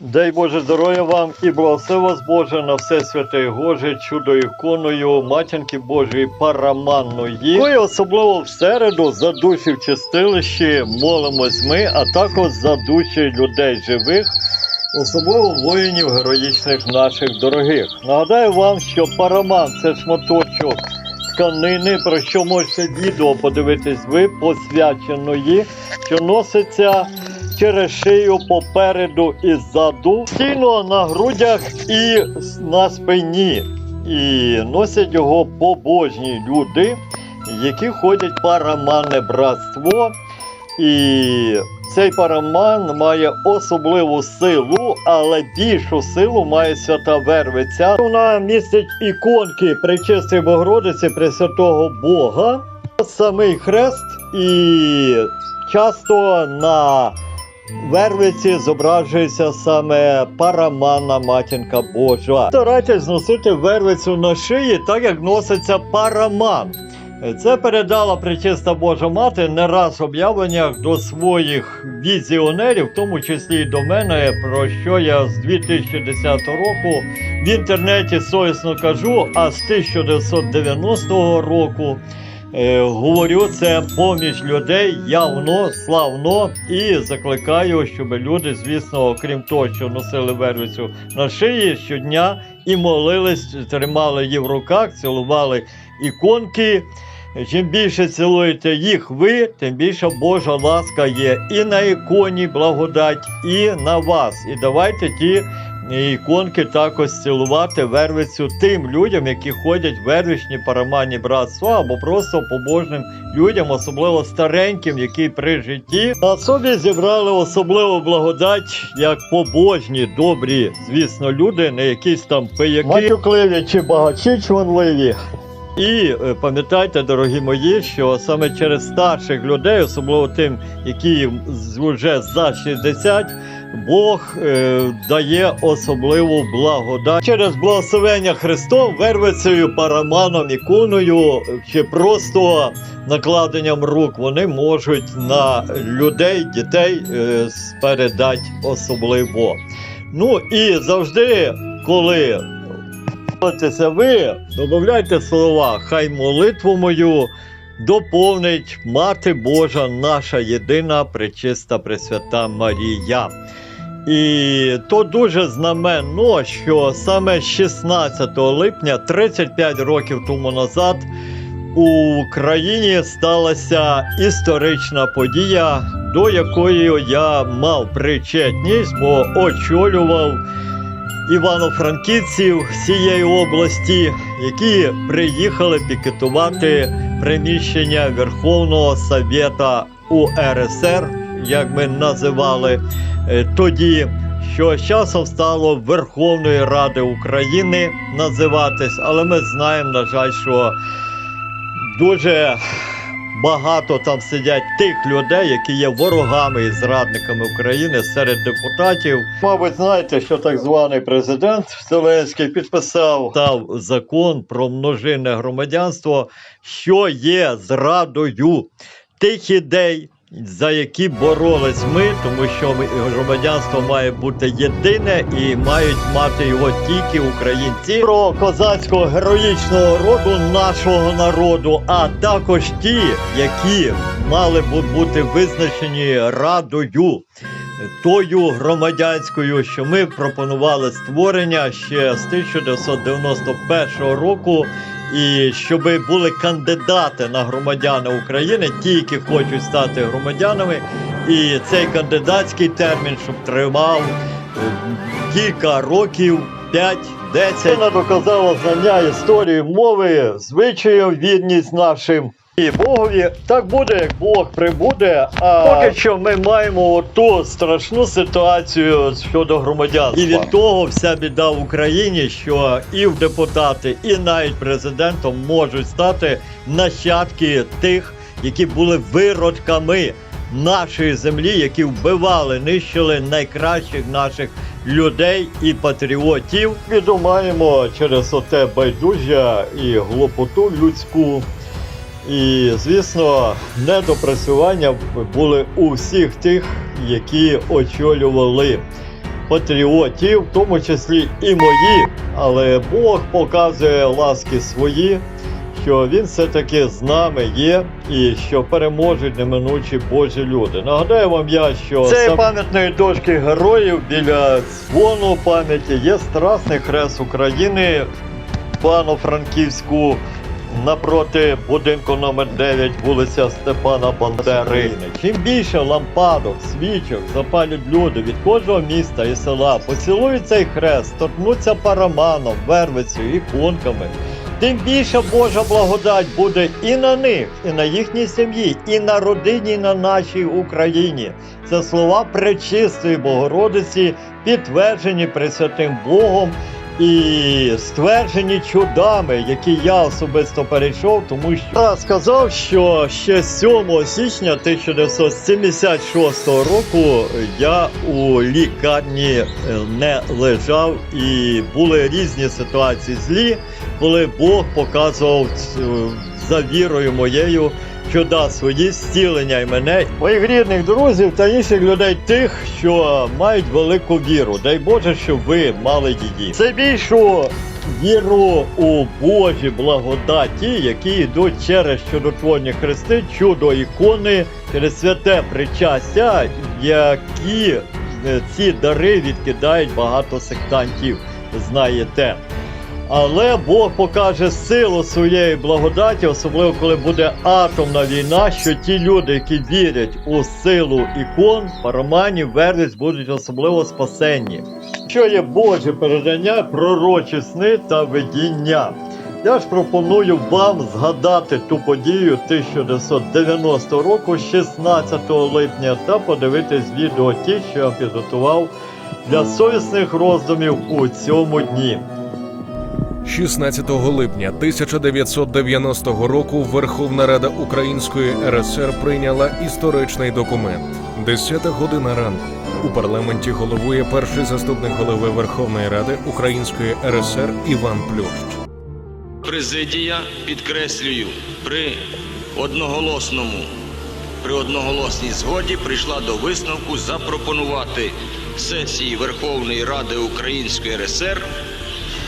Дай Боже здоров'я вам і благослови вас Боже на все святе і Гоже, чудо іконою Матінки Божої Параманної. Ну і особливо в середу за душі в чистилищі молимось ми, а також за душі людей живих, особливо воїнів героїчних наших дорогих. Нагадаю вам, що параман це шматочок тканини, про що можете відео подивитись ви, посвяченої, що носиться через шию попереду і ззаду, стійно на грудях і на спині. І носять його побожні люди, які ходять параманне братство. І цей параман має особливу силу, але більшу силу має свята Вервиця. Вона містить іконки Пречистої Богородиці Пресвятого Бога, самий хрест, і часто на Вервиці зображується саме параманна матінка Божа. Старайтесь носити вервицю на шиї, так як носиться параман. Це передала причиста Божа Мати не раз в об'явленнях до своїх візіонерів, в тому числі і до мене, про що я з 2010 року в інтернеті совісно кажу, а з 1990 року говорю це поміж людей явно, славно і закликаю, щоб люди, звісно, окрім того, що носили вервицю на шиї щодня і молились, тримали її в руках, цілували іконки. Чим більше цілуєте їх ви, тим більша Божа ласка є і на іконі благодать, і на вас. І давайте ті іконки також цілувати вервицю тим людям, які ходять в вервичні параманні братства або просто побожним людям, особливо стареньким, які при житті на собі зібрали особливу благодать, як побожні, добрі, звісно, люди, не якісь там пияки, матюкливі чи багачі чванливі. І е, пам'ятайте, дорогі мої, що саме через старших людей, особливо тим, які вже за 60, Бог е, дає особливу благодать. Через благословення Христом, вервицею, параманом, іконою чи просто накладенням рук вони можуть на людей, дітей е, передати особливо. Ну і завжди, коли Молитеся ви, додавайте слова, хай молитву мою доповнить Мати Божа, наша єдина пречиста Пресвята Марія. І то дуже знаменно, що саме 16 липня, 35 років тому назад, у країні сталася історична подія, до якої я мав причетність, бо очолював івано-франківців всієї області, які приїхали пікетувати приміщення Верховного Совєта УРСР, як ми називали е, тоді. Що з часом стало Верховної Ради України називатись, але ми знаємо, на жаль, що дуже багато там сидять тих людей, які є ворогами і зрадниками України серед депутатів. Мабуть, знаєте, що так званий президент Зеленський підписав став закон про множинне громадянство, що є зрадою тих ідей. За які боролись ми, тому що громадянство має бути єдине і мають мати його тільки українці. Про козацького героїчного роду нашого народу, а також ті, які мали б бути визначені радою. Тою громадянською, що ми пропонували створення ще з 1991 року, і щоб були кандидати на громадяни України, ті, які хочуть стати громадянами, і цей кандидатський термін, щоб тривав е, кілька років, 5-10. Вона доказала знання історії, мови, звичаїв, відність нашим. І Богові так буде, як Бог прибуде. А поки що ми маємо ту страшну ситуацію щодо громадянства. І від того вся біда в Україні, що і в депутати, і навіть президентом можуть стати нащадки тих, які були виродками нашої землі, які вбивали, нищили найкращих наших людей і патріотів. Біду маємо через оте байдужжя і глупоту людську. І, звісно, недопрацювання були у всіх тих, які очолювали патріотів, в тому числі і мої, але Бог показує ласки свої, що він все-таки з нами є і що переможуть неминучі Божі люди. Нагадаю вам я, що цієї пам'ятної дошки героїв біля дзвону пам'яті є Страсний Хрест України, Пано-Франківську. Напроти будинку номер 9 вулиця Степана Бандери. Чим більше лампадок, свічок запалять люди від кожного міста і села, поцілують цей хрест, торкнуться параманом, вервицею, іконками. Тим більше Божа благодать буде і на них, і на їхній сім'ї, і на родині, і на нашій Україні. Це слова пречистої Богородиці, підтверджені Пресвятим Богом і стверджені чудами, які я особисто перейшов, тому що я сказав, що ще 7 січня 1976 року я у лікарні е, не лежав, і були різні ситуації злі, коли Бог показував е, за вірою моєю. Чуда свої зцілення і мене, моїх рідних друзів та інших людей, тих, що мають велику віру. Дай Боже, щоб ви мали її. Це більшу віру у Божі благодаті, які йдуть через чудотворні хрести, чудо ікони, через святе причастя, які е, ці дари відкидають багато сектантів. Знаєте. Але Бог покаже силу своєї благодаті, особливо коли буде атомна війна, що ті люди, які вірять у силу ікон, параманів, верниць, будуть особливо спасенні. Що є Боже передання, пророчі сни та видіння. Я ж пропоную вам згадати ту подію 1990 року, 16 липня, та подивитись відео ті, що я підготував для совісних роздумів у цьому дні. 16 липня 1990 року Верховна Рада Української РСР прийняла історичний документ. 10 година ранку у парламенті головує перший заступник голови Верховної Ради Української РСР Іван Плющ. Президія, підкреслюю, при одноголосному, при одноголосній згоді прийшла до висновку запропонувати сесії Верховної Ради Української РСР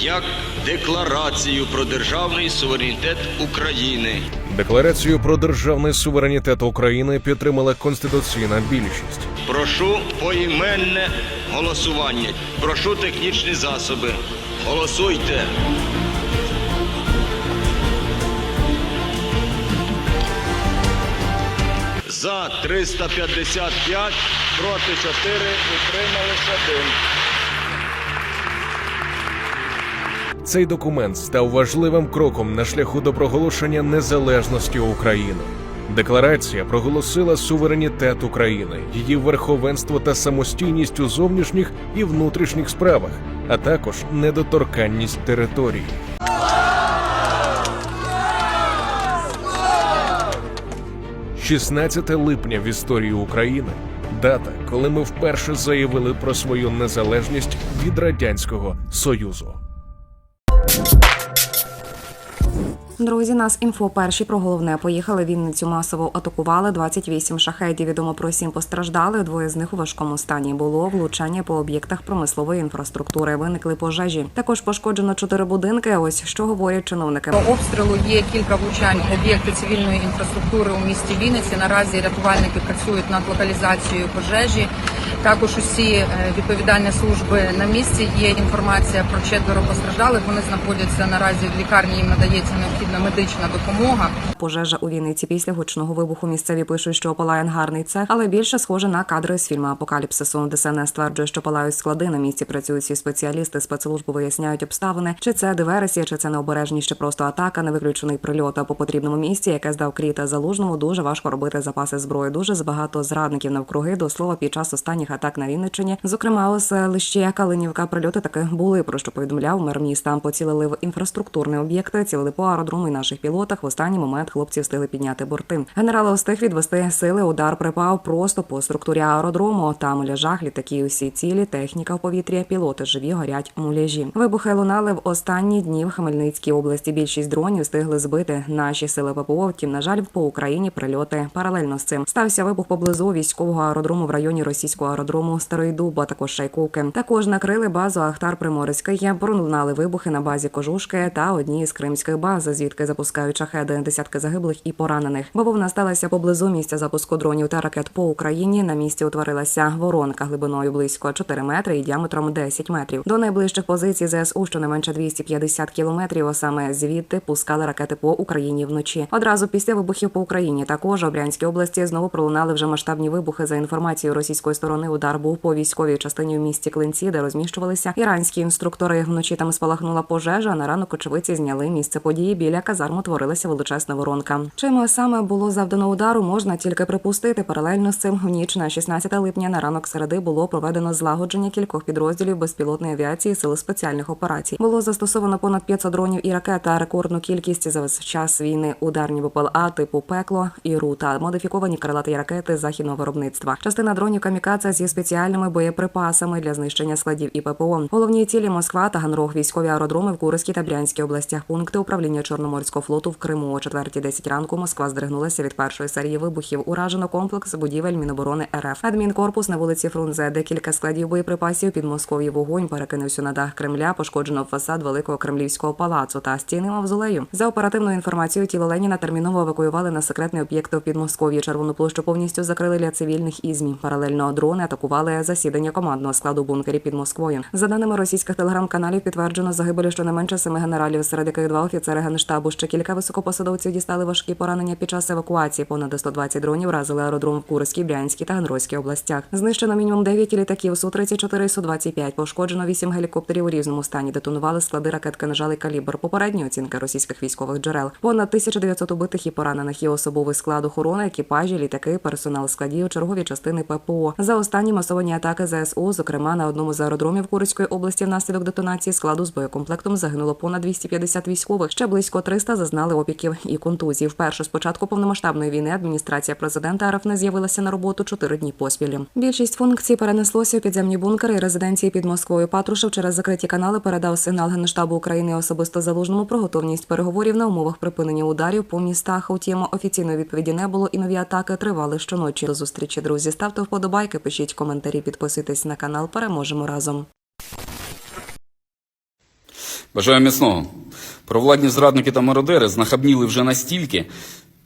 як декларацію про державний суверенітет України. Декларацію про державний суверенітет України підтримала конституційна більшість. Прошу поіменне голосування. Прошу технічні засоби. Голосуйте. За 355, проти 4, утримались 1. Цей документ став важливим кроком на шляху до проголошення незалежності України. Декларація проголосила суверенітет України, її верховенство та самостійність у зовнішніх і внутрішніх справах, а також недоторканність території. «16 липня в історії України дата, коли ми вперше заявили про свою незалежність від радянського союзу. Друзі, нас інфо перші про головне. Поїхали Вінницю масово атакували 28 шахедів. Відомо про сім постраждалих. Двоє з них у важкому стані. Було влучання по об'єктах промислової інфраструктури. Виникли пожежі. Також пошкоджено чотири будинки. Ось що говорять чиновники. По обстрілу є кілька влучань об'єкти цивільної інфраструктури у місті Вінниці. Наразі рятувальники працюють над локалізацією пожежі. Також усі е, відповідальні служби на місці. Є інформація про четверо постраждалих. Вони знаходяться наразі в лікарні. Їм надається необхідна медична допомога. Пожежа у Вінниці після гучного вибуху. Місцеві пишуть, що палає ангарний цех, але більше схоже на кадри з фільму Апокаліпсису. ДСНС стверджує, що палають склади. На місці працюють всі спеціалісти. Спецслужби виясняють обставини, чи це диверсія, чи це необережність, чи просто атака, не виключений прильот. А по потрібному місці, яке здав Кріта залужному, дуже важко робити запаси зброї. Дуже забагато зрадників навкруги. До слова, під час останніх атак на Вінниччині, зокрема у селищі Калинівка, прильоти таки були. Про що повідомляв мер міста. Поцілили в інфраструктурні об'єкти, цілили по аеродрому і наших пілотах. В останній момент хлопці встигли підняти борти. Генерал встиг відвести сили. Удар припав просто по структурі аеродрому. Там ляжах літаки усі цілі, техніка в повітрі, пілоти живі горять муляжі. Вибухи лунали в останні дні в Хмельницькій області. Більшість дронів встигли збити наші сили ППО. Втім, на жаль, по Україні прильоти паралельно з цим стався вибух поблизу військового аеродрому в районі російського аеродрому аеродрому Старий Дуб, а також Шайковки. Також накрили базу Ахтар Приморська. Пролунали вибухи на базі Кожушки та одній із кримських баз, звідки запускають шахеди десятки загиблих і поранених. Бавовна сталася поблизу місця запуску дронів та ракет по Україні. На місці утворилася воронка глибиною близько 4 метри і діаметром 10 метрів. До найближчих позицій ЗСУ щонайменше 250 кілометрів. А саме звідти пускали ракети по Україні вночі. Одразу після вибухів по Україні також у Брянській області знову пролунали вже масштабні вибухи. За інформацією російської сторони, удар був по військовій частині в місті Клинці, де розміщувалися іранські інструктори. Вночі там спалахнула пожежа. На ранок очевидці зняли місце події. Біля казарм утворилася величезна воронка. Чим саме було завдано удару, можна тільки припустити. Паралельно з цим в ніч на 16 липня на ранок середи було проведено злагодження кількох підрозділів безпілотної авіації сили спеціальних операцій. Було застосовано понад 500 дронів і ракет, рекордну кількість за весь час війни ударні БПЛА типу пекло і рута, модифіковані крилаті ракети західного виробництва. Частина дронів камікадзе зі спеціальними боєприпасами для знищення складів і ППО. Головні цілі Москва та Ганрог, військові аеродроми в Курській та Брянській областях. Пункти управління Чорноморського флоту в Криму о 4.10 ранку. Москва здригнулася від першої серії вибухів. Уражено комплекс будівель Міноборони РФ. Адмінкорпус на вулиці Фрунзе, декілька складів боєприпасів під Москові вогонь перекинувся на дах Кремля. Пошкоджено фасад великого кремлівського палацу та стіни мавзолею. За оперативною інформацією, тіло Леніна терміново евакуювали на секретний об'єкт у Підмосков'ї. Червону площу повністю закрили для цивільних ізмі. Паралельно дрони атакували засідання командного складу бункері під Москвою. За даними російських телеграм-каналів, підтверджено загибелі щонайменше семи генералів, серед яких два офіцери генштабу. Ще кілька високопосадовців дістали важкі поранення під час евакуації. Понад 120 дронів вразили аеродром в Курській, Брянській та Генройській областях. Знищено мінімум 9 літаків Су-34 і Су-25. Пошкоджено 8 гелікоптерів у різному стані. Детонували склади ракет «Кинжал» калібр. Попередні оцінки російських військових джерел. Понад 1900 убитих і поранених є особовий склад охорони, екіпажі, літаки, персонал складів, чергові частини ППО. За останні масовані атаки ЗСУ, зокрема на одному з аеродромів Курської області, внаслідок детонації складу з боєкомплектом загинуло понад 250 військових. Ще близько 300 зазнали опіків і контузій. Вперше з початку повномасштабної війни адміністрація президента РФ не з'явилася на роботу чотири дні поспіль. Більшість функцій перенеслося у підземні бункери і резиденції під Москвою. Патрушев через закриті канали передав сигнал Генштабу України особисто залужному про готовність переговорів на умовах припинення ударів по містах. Утім, офіційної відповіді не було і нові атаки тривали щоночі. До зустрічі, друзі. Ставте вподобайки, пишіть коментарі, підписуйтесь на канал. Переможемо разом. Бажаю міцного. Провладні зрадники та мародери знахабніли вже настільки,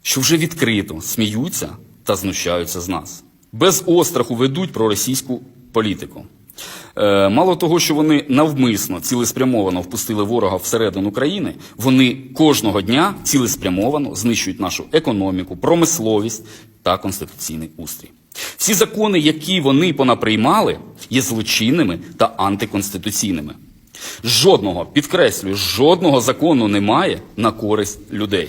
що вже відкрито сміються та знущаються з нас. Без остраху ведуть проросійську політику. Е, мало того, що вони навмисно цілеспрямовано впустили ворога всередину країни, вони кожного дня цілеспрямовано знищують нашу економіку, промисловість та конституційний устрій. Всі закони, які вони понаприймали, є злочинними та антиконституційними. Жодного, підкреслюю, жодного закону немає на користь людей.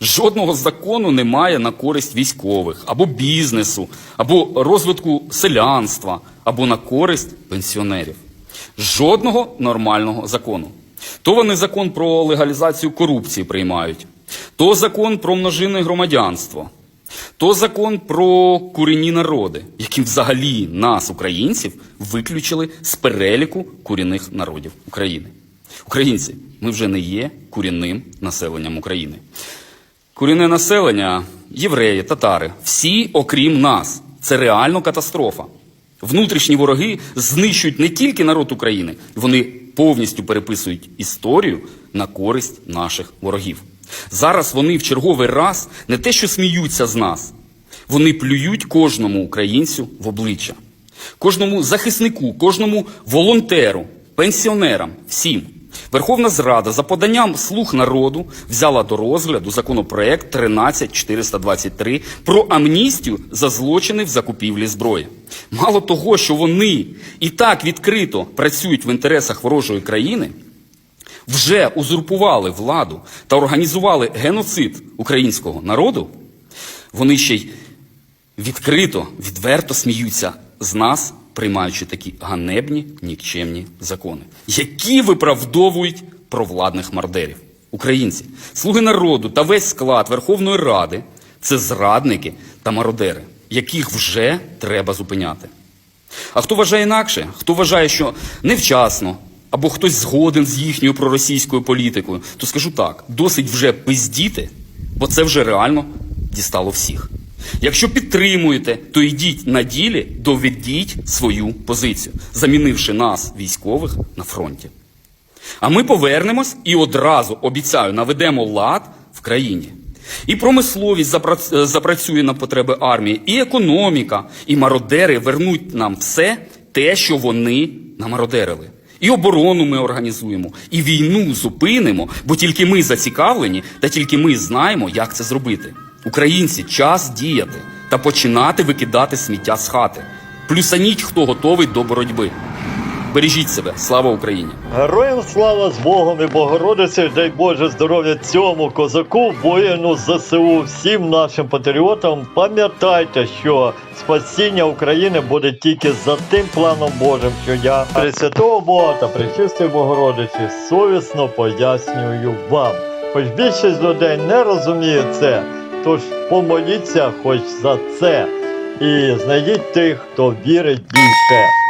Жодного закону немає на користь військових, або бізнесу, або розвитку селянства, або на користь пенсіонерів. Жодного нормального закону. То вони закон про легалізацію корупції приймають, то закон про множинне громадянство, то закон про корінні народи, яким взагалі нас, українців, виключили з переліку корінних народів України. Українці, ми вже не є корінним населенням України. Корінне населення, євреї, татари, всі окрім нас. Це реально катастрофа. Внутрішні вороги знищують не тільки народ України, вони повністю переписують історію на користь наших ворогів. Зараз вони в черговий раз не те, що сміються з нас, вони плюють кожному українцю в обличчя, кожному захиснику, кожному волонтеру, пенсіонерам, всім. Верховна Зрада за поданням слуг народу взяла до розгляду законопроект 13423 про амністію за злочини в закупівлі зброї. Мало того, що вони і так відкрито працюють в інтересах ворожої країни, вже узурпували владу та організували геноцид українського народу, вони ще й відкрито, відверто сміються з нас, приймаючи такі ганебні, нікчемні закони, які виправдовують провладних мардерів. Українці, слуги народу та весь склад Верховної Ради це зрадники та мародери, яких вже треба зупиняти. А хто вважає інакше, хто вважає, що невчасно або хтось згоден з їхньою проросійською політикою, то скажу так: досить вже пиздіти, бо це вже реально дістало всіх. Якщо підтримуєте, то йдіть на ділі, доведіть свою позицію, замінивши нас, військових, на фронті. А ми повернемось і одразу обіцяю, наведемо лад в країні. І промисловість запрацює на потреби армії, і економіка, і мародери вернуть нам все те, що вони намародерили. І оборону ми організуємо, і війну зупинимо, бо тільки ми зацікавлені, та тільки ми знаємо, як це зробити. Українці, час діяти та починати викидати сміття з хати. Плюсаніть, хто готовий до боротьби. Бережіть себе, слава Україні! Героям слава з Богом і Богородиці, дай Боже здоров'я цьому козаку, воїну ЗСУ, всім нашим патріотам. Пам'ятайте, що спасіння України буде тільки за тим планом Божим, що я Пресвятого Бога та Пречистої Богородиці совісно пояснюю вам. Хоч більшість людей не розуміє це, тож помоліться хоч за це і знайдіть тих, хто вірить більше.